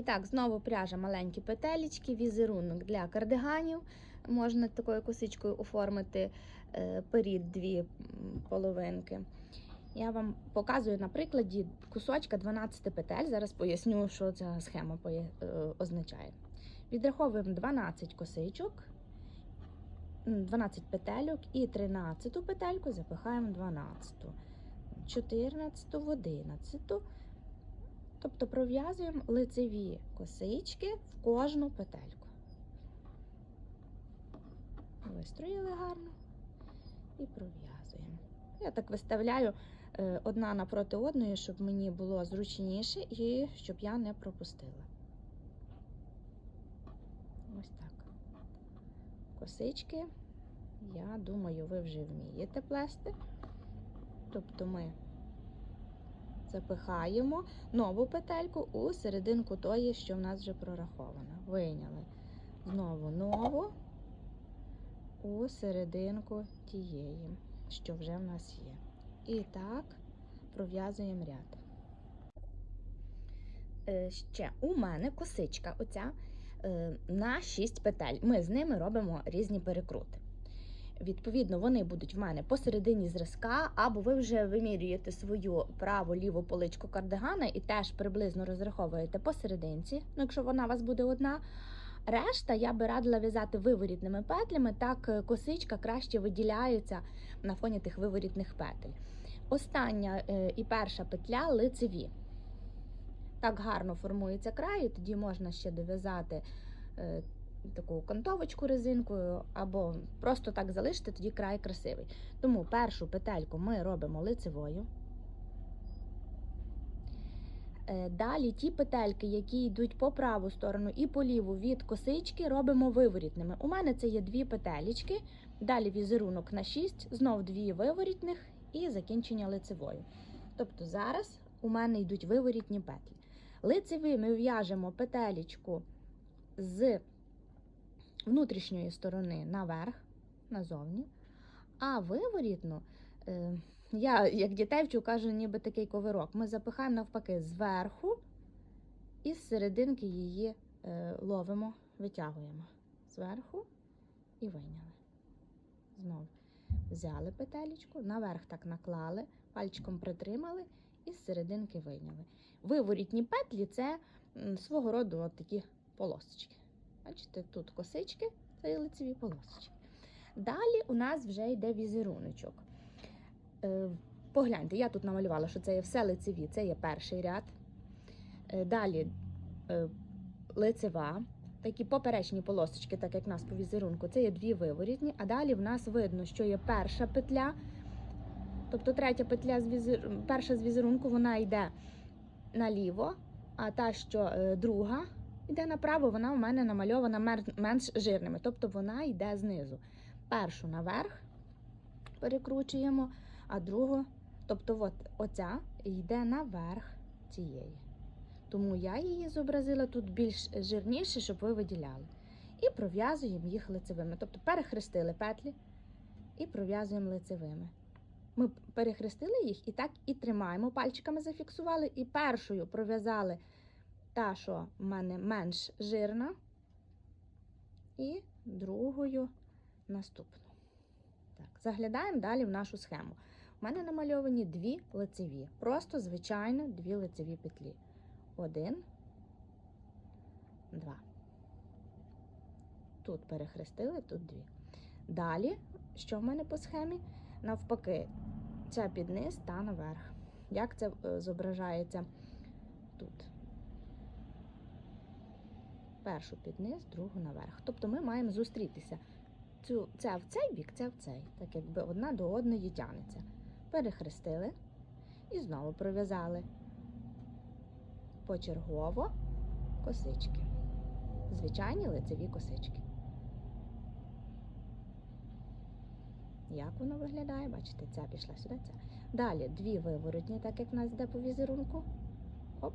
І так, знову пряжа маленькі петелечки, візерунок для кардиганів. Можна такою косичкою оформити е, перід дві половинки. Я вам показую на прикладі кусочка 12 петель. Зараз поясню, що ця схема е, означає. Відраховуємо 12 косичок, 12 петельок і 13 петельку запихаємо 12, 14 в 11. Тобто пров'язуємо лицеві косички в кожну петельку. Вистроїли гарно і пров'язуємо. Я так виставляю е, одна напроти одної, щоб мені було зручніше і щоб я не пропустила. Ось так. Косички, я думаю, ви вже вмієте плести. Тобто ми запихаємо нову петельку у серединку тої, що в нас вже прорахована. Вийняли знову нову у серединку тієї, що вже в нас є. І так пров'язуємо ряд. Е, Ще у мене косичка оця е, на 6 петель. Ми з ними робимо різні перекрути. Відповідно, вони будуть в мене посередині зразка, або ви вже вимірюєте свою праву ліву поличку кардигана і теж приблизно розраховуєте посерединці, ну якщо вона у вас буде одна. Решта я би радила в'язати виворітними петлями, так е, косичка краще виділяється на фоні тих виворітних петель. Остання е, і перша петля лицеві. Так гарно формується край, і тоді можна ще дов'язати е, таку кантовочку резинкою, або просто так залишити, тоді край красивий. Тому першу петельку ми робимо лицевою. Е, Далі ті петельки, які йдуть по праву сторону і по ліву від косички, робимо виворітними. У мене це є дві петелечки, далі візерунок на 6, знов дві виворітних і закінчення лицевою. Тобто зараз у мене йдуть виворітні петлі. Лицевими в'яжемо петелечку з внутрішньої сторони наверх, назовні, а виворітну. Е, я, як дітей вчу, кажу, ніби такий ковирок. Ми запихаємо навпаки зверху і з серединки її е, ловимо, витягуємо зверху і вийняли. Знову взяли петелечку, наверх так наклали, пальчиком притримали і з серединки вийняли. Виворітні петлі це свого роду от такі полосочки. Бачите, тут косички, і лицеві полосочки. Далі у нас вже йде візеруночок. Е, Погляньте, я тут намалювала, що це є все лицеві, це є перший ряд. Е, Далі е, лицева, такі поперечні полосочки, так як в нас по візерунку, це є дві виворітні, а далі в нас видно, що є перша петля. Тобто третя петля з візер... перша з візерунку, вона йде наліво, а та, що друга йде направо, вона у мене намальована менш жирними, тобто вона йде знизу. Першу наверх перекручуємо, а другу, тобто от, оця йде наверх цієї. Тому я її зобразила тут більш жирніше, щоб ви виділяли. І пров'язуємо їх лицевими. Тобто перехрестили петлі і пров'язуємо лицевими. Ми перехрестили їх і так і тримаємо, пальчиками зафіксували, і першою пров'язали та, що в мене менш жирна, і другою наступну. Так, заглядаємо далі в нашу схему. У мене намальовані дві лицеві. Просто, звичайно, дві лицеві петлі. Один, два. Тут перехрестили, тут дві. Далі, що в мене по схемі? Навпаки, ця під низ та наверх. Як це е, зображається тут? Першу під низ, другу наверх. Тобто ми маємо зустрітися. Цю, ця в цей бік, ця в цей. Так якби одна до одної тянеться. Перехрестили і знову пров'язали почергово косички. Звичайні лицеві косички. Як воно виглядає? Бачите, ця пішла сюди, ця. Далі дві виворотні, так як в нас йде по візерунку. Оп,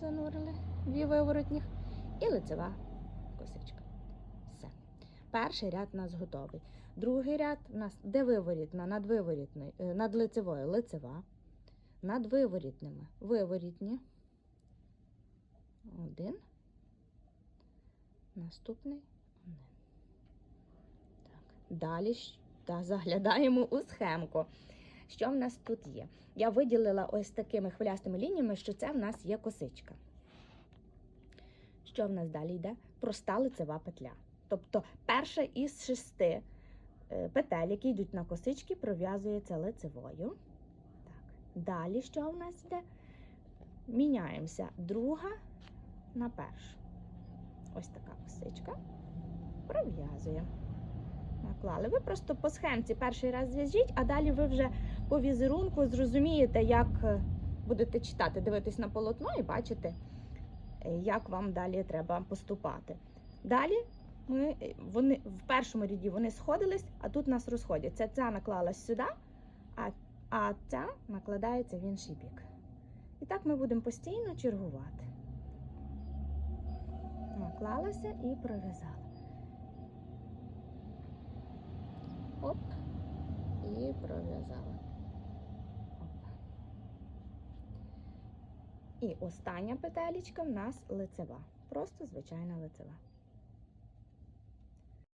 занурили. Дві виворотніх. І лицева косичка. Все. Перший ряд у нас готовий. Другий ряд у нас де виворітна, над е, над лицевою лицева. Над виворітними виворітні. Один наступний один. Так. Далі та заглядаємо у схемку. Що в нас тут є? Я виділила ось такими хвилястими лініями, що це в нас є косичка. Що в нас далі йде? Проста лицева петля. Тобто перша із шести е, петель, які йдуть на косички, пров'язується лицевою. Так. Далі що в нас йде? Міняємося друга на першу. Ось така косичка. Пров'язуємо. Наклали. Ви просто по схемці перший раз зв'яжіть, а далі ви вже по візерунку зрозумієте, як е, будете читати, дивитись на полотно і бачите, як вам далі треба поступати. Далі ми, е, вони, в першому ряді вони сходились, а тут нас розходяться. Ця наклалась сюди, а, а ця накладається в інший бік. І так ми будемо постійно чергувати. Наклалася і пров'язала. Оп, і пров'язала. І остання петелічка в нас лицева. Просто звичайна лицева.